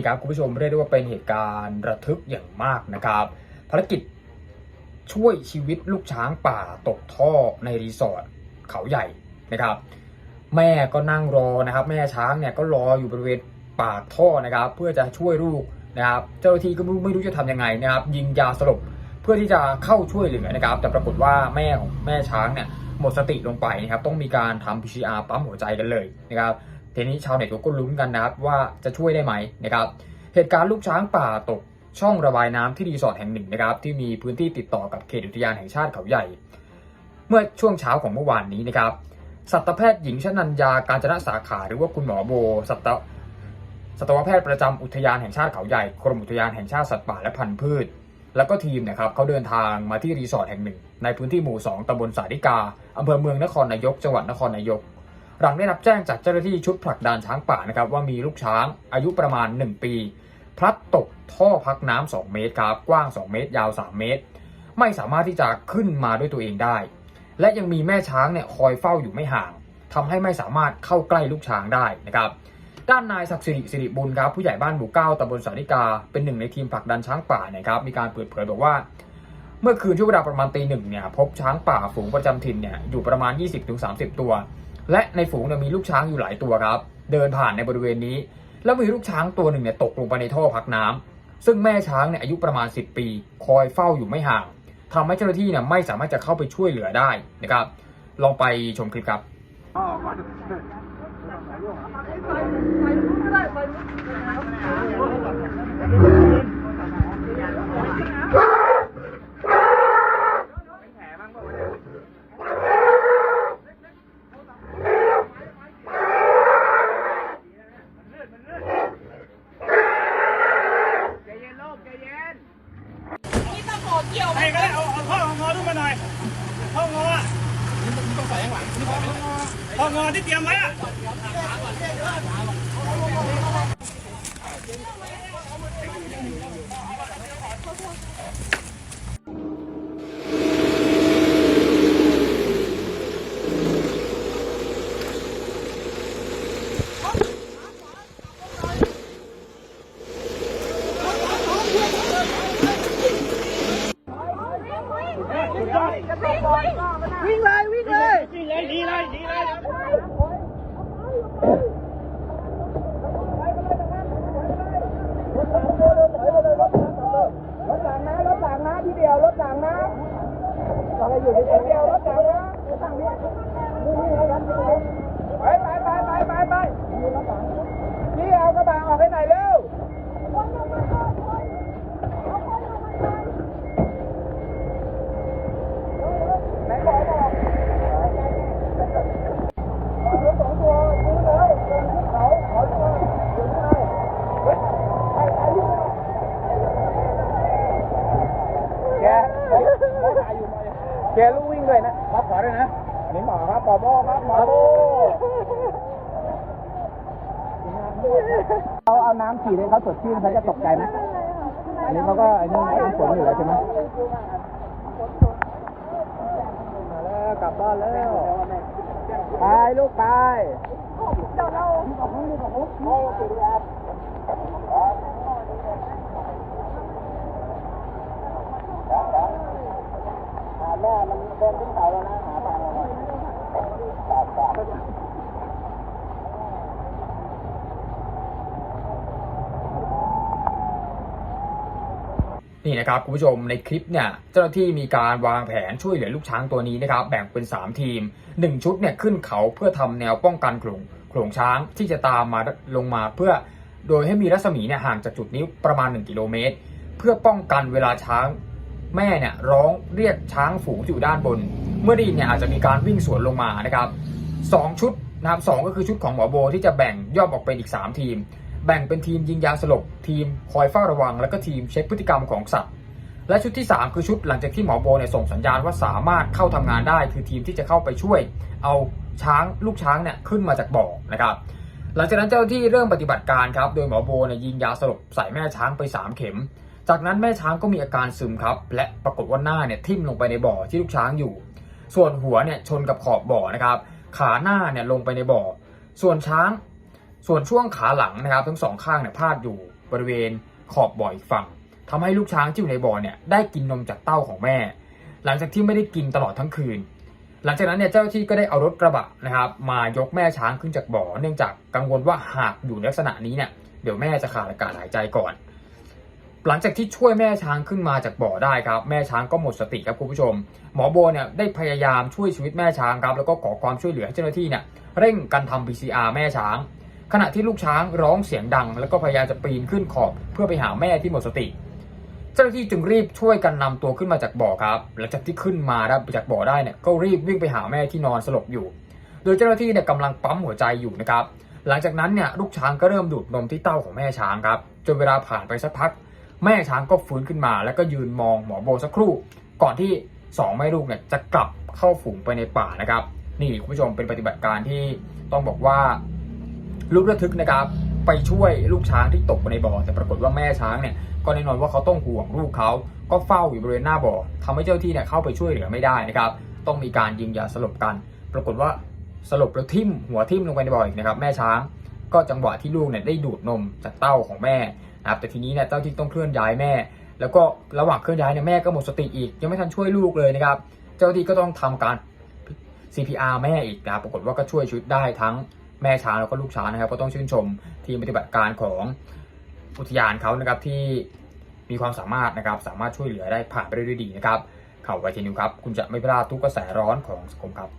นี่ครับคุณผู้ชมเรียกได้ว่าเป็นเหตุการณ์ระทึกอย่างมากนะครับ ภารกิจช่วยชีวิตลูกช้างป่าตกท่อในรีสอร์ทเขาใหญ่นะครับ แม่ก็นั่งรอนะครับ แม่ช้างเนี่ยก็รออยู่บริเวณปากท่อนะครับ เพื่อจะช่วยลูกนะครับ เจ้าหน้าที่ก็ไม่รู้จะทำยังไงนะครับ ยิงยาสลบเพื่อที่จะเข้าช่วยเหลือนะครับ แต่ปรากฏว่าแม่ของแม่ช้างเนี่ยหมดสติลงไปนะครับ ต้องมีการทำ PCR ปั๊มหัวใจกันเลยนะครับ ทีนี้ชาวเน็ตก็ลุ้นกันนะครับว่าจะช่วยได้ไหมนะครับ เหตุการณ์ลูกช้างป่าตกช่องระบายน้ำที่รีสอร์ทแห่งหนึ่งนะครับ ที่มีพื้นที่ติดต่อกับเขตอุทยานแห่งชาติเขาใหญ่ เมื่อช่วงเช้าของเมื่อวานนี้นะครับสัตวแพทย์หญิงชนัญญาการจนะสาขาหรือว่าคุณหมอโบสัตวสัตวแพทย์ประจำอุทยานแห่งชาติเขาใหญ่กรมอุทยานแห่งชาติสัตว์ป่าและพันธุ์พืช แล้วก็ทีมนะครับเขาเดินทางมาที่รีสอร์ทแห่งหนึ่ง ในพื้นที่หมู่ 2ตำบลสาธิกาอำเภอเมืองนครนายก จังหวัดนครนายก หลังได้รับแจ้งจากเจ้าหน้าที่ชุดผลักดันช้างป่านะครับว่ามีลูกช้างอายุประมาณ 1 ปี พลัดตกท่อพักน้ำ2เมตรครับกว้าง 2 เมตร ยาว 3 เมตร ไม่สามารถที่จะขึ้นมาด้วยตัวเองได้ และยังมีแม่ช้างเนี่ยคอยเฝ้าอยู่ไม่ห่างทำให้ไม่สามารถเข้าใกล้ลูกช้างได้นะครับด้านนายศักดิ์สิริสิริบุญครับผู้ใหญ่บ้านหมู่เก้าตำบลสาธิกาเป็นหนึ่งในทีมผลักดันช้างป่านะครับมีการเปิดเผยบอกว่า เมื่อคืนช่วงเวลาประมาณตีหนึ่งเนี่ยพบช้างป่าฝูงประจำถิ่นเนี่ยอยู่ประมาณ 20-30 ตัว และในฝูงเนี่ยมีลูกช้างอยู่หลายตัวครับ เดินผ่านในบริเวณนี้ แล้วมีลูกช้างตัวหนึ่งเนี่ยตกลงไปในท่อพักน้ำซึ่งแม่ช้างเนี่ยอายุประมาณ 10 ปี คอยเฝ้าอยู่ไม่ห่างทำให้เจ้าหน้าที่เนี่ยไม่สามารถจะเข้าไปช่วยเหลือได้นะครับ ลองไปชมคลิปครับ นี่ตะโกน เกี่ยวใครก็ได้เอาเอาท่องอขึ้นมาหน่อยท่องออะท่องอที่เตรียมไว้อะ วิ่งเลยวิ่งเลย ยิงเลยยิงเลยยิงเลย รถต่างนะรถต่างนะที่เดียวรถต่างนะเราอยู่ที่เดียวรถต่างนะไปไปไปไปไปไปพี่เอากระบะออกไปไหนเร็วไหนบอกบอกรถสองตัวซื้อแล้วเป็นที่เขาเขาจะมาถึงไงเฮ้ยไปไปอยู่ แก แกลูกวิ่งด้วยนะรับขอด้วยนะนี่หมอครับปอบอครับหมอโบเขาเอาน้ำฉีดให้เขาสดชื่นเขาจะตกใจไหมอันนี้เขาก็อันนี้เป็นฝนอยู่แล้วใช่ไหมมาแล้วกลับบ้านแล้วไปลูกไป แม่มันเดินขึ้นเขาแล้วนะหาทางเราหน่อยนี่นะครับคุณผู้ชมในคลิปเนี่ยเจ้าหน้าที่มีการวางแผนช่วยเหลือลูกช้างตัวนี้นะครับแบ่งเป็น 3 ทีม 1 ชุดเนี่ยขึ้นเขาเพื่อทำแนวป้องกันโขลงโขลงช้างที่จะตามมาลงมาเพื่อ โดยให้มีรัศมีเนี่ยห่างจากจุดนี้ประมาณ 1 กิโลเมตร เพื่อป้องกันเวลาช้าง แม่เนี่ยร้องเรียกช้างฝูงที่อยู่ด้านบน เมื่อได้ยินเนี่ยอาจจะมีการวิ่งสวนลงมานะครับสองชุดนะครับสองก็คือชุดของหมอโบที่จะแบ่งย่อมออกเป็นอีก 3 ทีม แบ่งเป็นทีมยิงยาสลบ ทีมคอยเฝ้าระวัง แล้วก็ทีมเช็คพฤติกรรมของสัตว์ และชุดที่ 3 คือชุดหลังจากที่หมอโบเนี่ยส่งสัญญาณว่าสามารถเข้าทำงานได้ คือทีมที่จะเข้าไปช่วย เอาช้างลูกช้างเนี่ยขึ้นมาจากบ่อนะครับหลังจากนั้นเจ้าหน้าที่เริ่มปฏิบัติการครับโดยหมอโบเนี่ยยิงยาสลบใส่แม่ช้างไป 3 เข็ม จากนั้นแม่ช้างก็มีอาการซึมครับ และปรากฏว่าหน้าเนี่ยทิ่มลงไปในบ่อที่ลูกช้างอยู่ ส่วนหัวเนี่ยชนกับขอบบ่อนะครับ ขาหน้าเนี่ยลงไปในบ่อ ส่วนช้าง ส่วนช่วงขาหลังนะครับ ทั้งสองข้างเนี่ยพาดอยู่บริเวณขอบบ่ออีกฝั่งทำให้ลูกช้างที่อยู่ในบ่อเนี่ยได้กินนมจากเต้าของแม่ หลังจากที่ไม่ได้กินตลอดทั้งคืน หลังจากนั้นเนี่ยเจ้าที่ก็ได้เอารถกระบะนะครับ มายกแม่ช้างขึ้นจากบ่อ เนื่องจากกังวลว่าหากอยู่ในลักษณะนี้เนี่ยเดี๋ยวแม่จะขาดอากาศหายใจก่อน หลังจากที่ช่วยแม่ช้างขึ้นมาจากบ่อได้ครับ แม่ช้างก็หมดสติครับคุณผู้ชม หมอโบเนี่ยได้พยายามช่วยชีวิตแม่ช้างครับแล้วก็ขอความช่วยเหลือให้เจ้าหน้าที่เนี่ยเร่งกันทำ PCR แม่ช้าง ขณะที่ลูกช้างร้องเสียงดัง แล้วก็พยายามจะปีนขึ้นขอบเพื่อไปหาแม่ที่หมดสติ เจ้าหน้าที่จึงรีบช่วยกันนำตัวขึ้นมาจากบ่อครับหลังจากที่ขึ้นมาได้จากบ่อได้เนี่ยก็รีบวิ่งไปหาแม่ที่นอนสลบอยู่ โดยเจ้าหน้าที่เนี่ยกำลังปั๊มหัวใจอยู่นะครับหลังจากนั้นเนี่ยลูกช้างก็เริ่มดูดนมที่เต้าของแม่ช้างครับจนเวลาผ่านไปสักพัก แม่ช้างก็ฟื้นขึ้นมาแล้วก็ยืนมองหมอโบสักครู่ ก่อนที่สองแม่ลูกเนี่ยจะกลับเข้าฝูงไปในป่านะครับ นี่คุณผู้ชมเป็นปฏิบัติการที่ต้องบอกว่าลุกระทึกนะครับ ไปช่วยลูกช้างที่ตกไปในบ่อ แต่ปรากฏว่าแม่ช้างเนี่ยก็แน่นอนว่าเขาต้องห่วงลูกเขาก็เฝ้าอยู่บริเวณหน้าบ่อทำให้เจ้าหน้าที่เนี่ยเข้าไปช่วยเหลือไม่ได้นะครับ ต้องมีการยิงยาสลบกัน ปรากฏว่าสลบแล้วทิ่มหัวทิ่มลงไปในบ่ออีกนะครับ แม่ช้าง ก็จังหวะที่ลูกเนี่ยได้ดูดนมจากเต้าของแม่ นะครับแต่ทีนี้เนี่ยเจ้าที่ต้องเคลื่อนย้ายแม่ แล้วก็ระหว่างเคลื่อนย้ายเนี่ยแม่ก็หมดสติอีก ยังไม่ทันช่วยลูกเลยนะครับ เจ้าที่ก็ต้องทำการ CPR แม่อีกนะครับปรากฏว่าก็ช่วยชีวิตได้ทั้งแม่ช้างแล้วก็ลูกช้างนะครับก็ต้องชื่นชมทีมปฏิบัติการของอุทยานเขานะครับที่มีความสามารถนะครับสามารถช่วยเหลือได้ผ่านไปได้ด้วยดีนะครับข่าวไวทีนิวครับ คุณจะไม่พลาดทุกกระแสร้อนของสังคมครับ